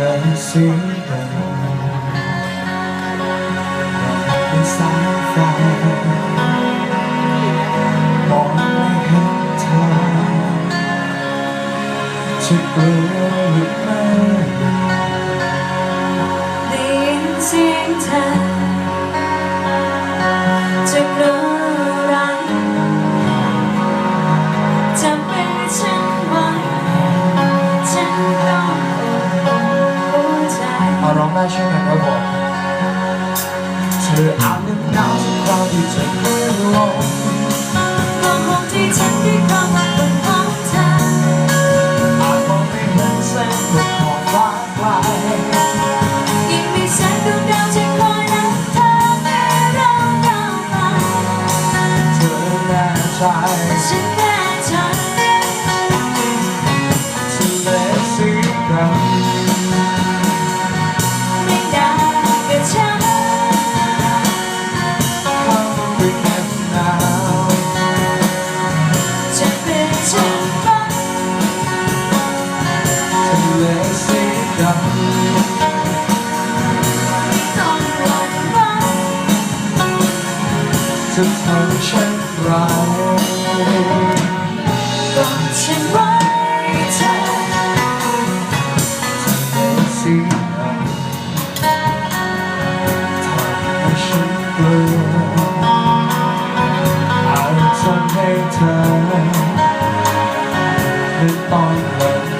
เลยเสียงดังเป็นสายไฟมองไม่เห็นทางจะกลัวหรือไม่ได้ยินเสียงเธอจะกลัว ธออาจนึกหนาวสักคราวที่จะเลื่อนลงมองมองที่ฉันที่ความหวังบนของเธออาจมองไม่เห็นแสงบนขอบฟ้าไกลยิ่งมีแสงดวงดาวที่คอยนับเธอไม่ร้องดาวมาเธอแน่ใจ เลสีดำต้องหวั่นไหวจะทำเช่นไรก่อนฉันไว้เธอทะเลสีดำทำให้ฉันกลัวอาจทำให้เธอไม่ต้องลำ